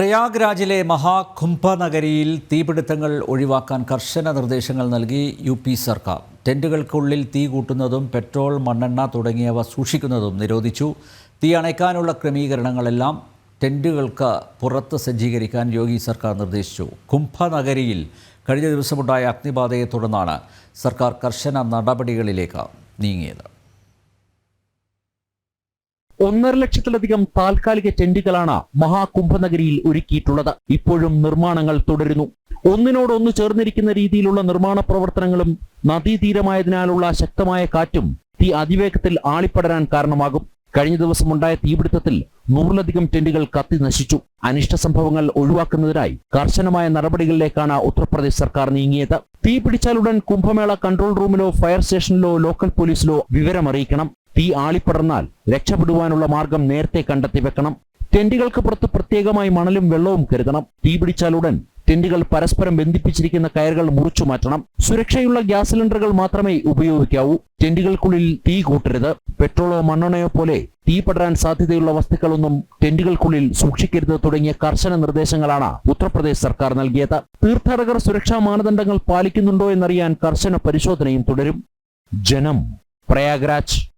പ്രയാഗ്രാജിലെ മഹാകുംഭനഗരിയിൽ തീപിടുത്തങ്ങൾ ഒഴിവാക്കാൻ കർശന നിർദ്ദേശങ്ങൾ നൽകി യു പി സർക്കാർ. ടെന്റുകൾക്കുള്ളിൽ തീ കൂട്ടുന്നതും പെട്രോൾ മണ്ണെണ്ണ തുടങ്ങിയവ സൂക്ഷിക്കുന്നതും നിരോധിച്ചു. തീ അണയ്ക്കാനുള്ള ക്രമീകരണങ്ങളെല്ലാം ടെന്റുകൾക്ക് പുറത്ത് സജ്ജീകരിക്കാൻ യോഗി സർക്കാർ നിർദ്ദേശിച്ചു. കുംഭനഗരിയിൽ കഴിഞ്ഞ ദിവസമുണ്ടായ അഗ്നിബാധയെ തുടർന്നാണ് സർക്കാർ കർശന നടപടികളിലേക്ക് നീങ്ങിയത്. ഒന്നര ലക്ഷത്തിലധികം താൽക്കാലിക ടെന്റുകളാണ് മഹാകുംഭനഗരിയിൽ ഒരുക്കിയിട്ടുള്ളത്. ഇപ്പോഴും നിർമ്മാണങ്ങൾ തുടരുന്നു. ഒന്നിനോടൊന്ന് ചേർന്നിരിക്കുന്ന രീതിയിലുള്ള നിർമ്മാണ പ്രവർത്തനങ്ങളും നദീതീരമായതിനാലുള്ള ശക്തമായ കാറ്റും തീ അതിവേഗത്തിൽ ആളിപ്പടരാൻ കാരണമാകും. കഴിഞ്ഞ ദിവസമുണ്ടായ തീപിടുത്തത്തിൽ നൂറിലധികം ടെന്റുകൾ കത്തി നശിച്ചു. അനിഷ്ട സംഭവങ്ങൾ ഒഴിവാക്കുന്നതിനായി കർശനമായ നടപടികളിലേക്കാണ് ഉത്തർപ്രദേശ് സർക്കാർ നീങ്ങിയത്. തീ പിടിച്ചാലുടൻ കുംഭമേള കൺട്രോൾ റൂമിലോ ഫയർ സ്റ്റേഷനിലോ ലോക്കൽ പോലീസിലോ വിവരമറിയിക്കണം. തീ ആളിപ്പടർന്നാൽ രക്ഷപ്പെടുവാനുള്ള മാർഗം നേരത്തെ കണ്ടെത്തി വെക്കണം. ടെന്റുകൾക്ക് പുറത്ത് പ്രത്യേകമായി മണലും വെള്ളവും കരുതണം. തീ പിടിച്ചാലുടൻ ടെന്റുകൾ പരസ്പരം ബന്ധിപ്പിച്ചിരിക്കുന്ന കയറുകൾ മുറിച്ചു മാറ്റണം. സുരക്ഷയുള്ള ഗ്യാസ് സിലിണ്ടറുകൾ മാത്രമേ ഉപയോഗിക്കാവൂ. ടെന്റുകൾക്കുള്ളിൽ തീ കൂട്ടരുത്. പെട്രോളോ മണ്ണെണ്ണയോ പോലെ തീ പടരാൻ സാധ്യതയുള്ള വസ്തുക്കളൊന്നും ടെന്റുകൾക്കുള്ളിൽ സൂക്ഷിക്കരുത് തുടങ്ങിയ കർശന നിർദ്ദേശങ്ങളാണ് ഉത്തർപ്രദേശ് സർക്കാർ നൽകിയത്. തീർത്ഥാടകർ സുരക്ഷാ മാനദണ്ഡങ്ങൾ പാലിക്കുന്നുണ്ടോ എന്നറിയാൻ കർശന പരിശോധനയും തുടരും. ജനം പ്രയാഗ്രാജ്.